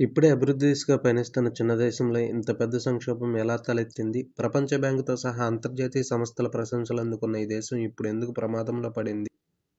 ఇప్పుడే అభివృద్ధి దిశగా పయనిస్తున్న చిన్న దేశంలో ఇంత పెద్ద సంక్షోభం ఎలా తలెత్తింది? ప్రపంచ బ్యాంకుతో సహా అంతర్జాతీయ సంస్థల ప్రశంసలు అందుకున్న ఈ దేశం ఇప్పుడు ఎందుకు ప్రమాదంలో పడింది?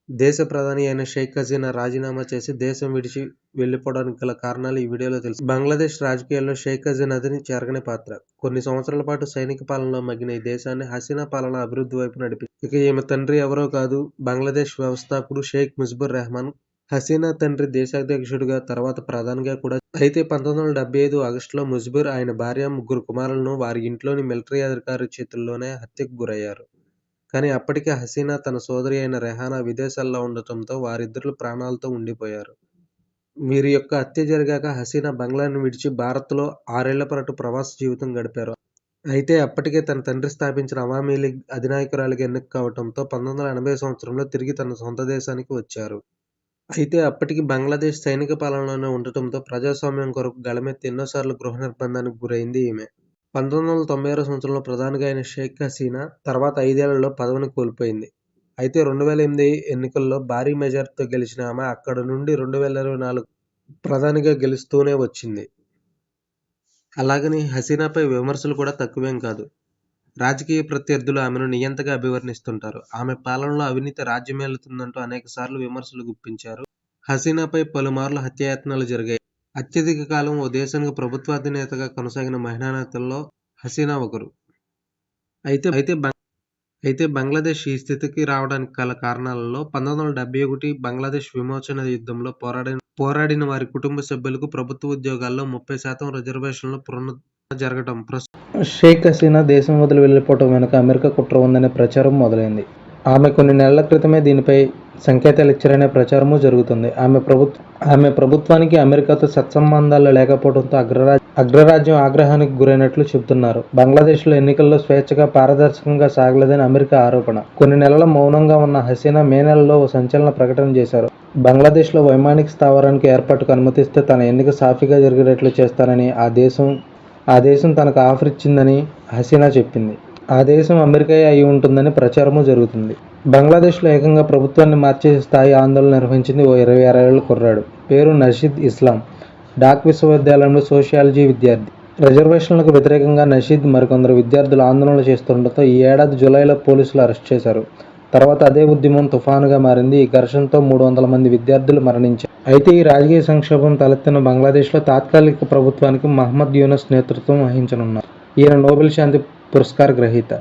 దేశ ప్రధాని అయిన షేక్ హసీనా రాజీనామా చేసి దేశం విడిచి వెళ్ళిపోవడానికి గల కారణాలు ఈ వీడియోలో తెలుసు. బంగ్లాదేశ్ రాజకీయాల్లో షేక్ హసీనాది చెరగని పాత్ర. కొన్ని సంవత్సరాల పాటు సైనిక పాలనలో మగ్గిన ఈ దేశాన్ని హసీనా పాలన అభివృద్ధి వైపు నడిపి ఇక ఈమె తండ్రి ఎవరో కాదు బంగ్లాదేశ్ వ్యవస్థాపకుడు షేక్ ముజిబుర్ రెహమాన్. హసీనా తండ్రి దేశాధ్యక్షుడిగా, తర్వాత ప్రధానిగా కూడా అయితే పంతొమ్మిది వందల డెబ్బై ఐదు ఆగస్టులో ముజ్బుర్ ఆయన భార్య, ముగ్గురు కుమారులను వారి ఇంట్లోని మిలిటరీ అధికారి చేతుల్లోనే హత్యకు గురయ్యారు. కానీ అప్పటికే హసీనా తన సోదరి అయిన రెహానా విదేశాల్లో ఉండటంతో వారిద్దరు ప్రాణాలతో ఉండిపోయారు. వీరి యొక్క హత్య జరిగాక హసీనా బంగ్లాను విడిచి భారత్లో ఆరేళ్ళ పాటు ప్రవాస జీవితం గడిపారు. అయితే అప్పటికే తన తండ్రి స్థాపించిన అవామీ లీగ్ అధినాయకురాలిగా ఎన్నిక కావడంతో పంతొమ్మిది వందల ఎనభై సంవత్సరంలో తిరిగి తన సొంత దేశానికి వచ్చారు. అయితే అప్పటికి బంగ్లాదేశ్ సైనిక పాలనలోనే ఉండటంతో ప్రజాస్వామ్యం కొరకు గళమెత్తి ఎన్నోసార్లు గృహ నిర్బంధానికి గురైంది ఈమె. పంతొమ్మిది వందల తొంభై ఆరు సంవత్సరంలో ప్రధానిగా అయిన షేక్ హసీనా తర్వాత ఐదేళ్ళలో పదవిని కోల్పోయింది. అయితే రెండు వేల ఎనిమిది ఎన్నికల్లో భారీ మెజార్టీతో గెలిచిన ఆమె అక్కడి నుండి రెండు వేల ఇరవై నాలుగు ప్రధానిగా గెలుస్తూనే వచ్చింది. అలాగని హసీనాపై విమర్శలు కూడా తక్కువేం కాదు. రాజకీయ ప్రత్యర్థులు ఆమెను నియంతగా అభివర్ణిస్తుంటారు. ఆమె పాలనలో అవినీతి రాజ్యమేలుతుందంటూ అనేకసార్లు విమర్శలు గుప్పించారు. హసీనాపై పలుమార్లు హత్యాయత్నాలు జరిగాయి. అత్యధిక కాలం ఓ దేశానికి ప్రభుత్వాధినేతగా కొనసాగిన మహిళా నేతల్లో హసీనా ఒకరు. అయితే అయితే అయితే బంగ్లాదేశ్ ఈ స్థితికి రావడానికి గల కారణాలలో పంతొమ్మిది వందల డెబ్బై ఒకటి బంగ్లాదేశ్ విమోచన యుద్ధంలో పోరాడిన పోరాడిన వారి కుటుంబ సభ్యులకు ప్రభుత్వ ఉద్యోగాల్లో ముప్పై శాతం రిజర్వేషన్లు పునరుద్ధరణ జరగడం ప్రస్తుతం షేక్ హసీనా దేశం వదిలి వెళ్ళిపోవటం వెనుక అమెరికా కుట్ర ఉందనే ప్రచారం మొదలైంది. ఆమె కొన్ని నెలల క్రితమే దీనిపై సంకేతాలు ఇచ్చారనే ప్రచారము జరుగుతుంది ఆమె ప్రభుత్వానికి అమెరికాతో సత్సంబంధాలు లేకపోవటంతో అగ్రరాజ్యం ఆగ్రహానికి గురైనట్లు చెబుతున్నారు. బంగ్లాదేశ్లో ఎన్నికల్లో స్వేచ్ఛగా, పారదర్శకంగా సాగలేదని అమెరికా ఆరోపణ. కొన్ని నెలల మౌనంగా ఉన్న హసీనా మే నెలలో ఓ సంచలన ప్రకటన చేశారు. బంగ్లాదేశ్లో వైమానిక స్థావరానికి ఏర్పాటుకు అనుమతిస్తే తన ఎన్నిక సాఫీగా జరిగేటట్లు చేస్తానని ఆ దేశం ఆ దేశం తనకు ఆఫర్ ఇచ్చిందని హసీనా చెప్పింది. ఆ దేశం అమెరికాయే అయి ఉంటుందని ప్రచారము జరుగుతుంది బంగ్లాదేశ్లో ఏకంగా ప్రభుత్వాన్ని మార్చే స్థాయి ఆందోళన నిర్వహించింది ఓ ఇరవై ఆరేళ్ళ కుర్రాడు. పేరు నషీద్ ఇస్లాం. డాక్ విశ్వవిద్యాలయంలో సోషియాలజీ విద్యార్థి. రిజర్వేషన్లకు వ్యతిరేకంగా నషీద్, మరికొందరు విద్యార్థులు ఆందోళనలు చేస్తుండటంతో ఈ ఏడాది జూలైలో పోలీసులు అరెస్ట్ చేశారు. తర్వాత అదే ఉద్యమం తుఫానుగా మారింది. ఈ ఘర్షణతో మూడు వందల మంది విద్యార్థులు మరణించారు. అయితే ఈ రాజకీయ సంక్షోభం తలెత్తిన బంగ్లాదేశ్లో తాత్కాలిక ప్రభుత్వానికి మహమ్మద్ యూనస్ నేతృత్వం వహించనున్నారు. ఈయన నోబెల్ శాంతి పురస్కార గ్రహీత.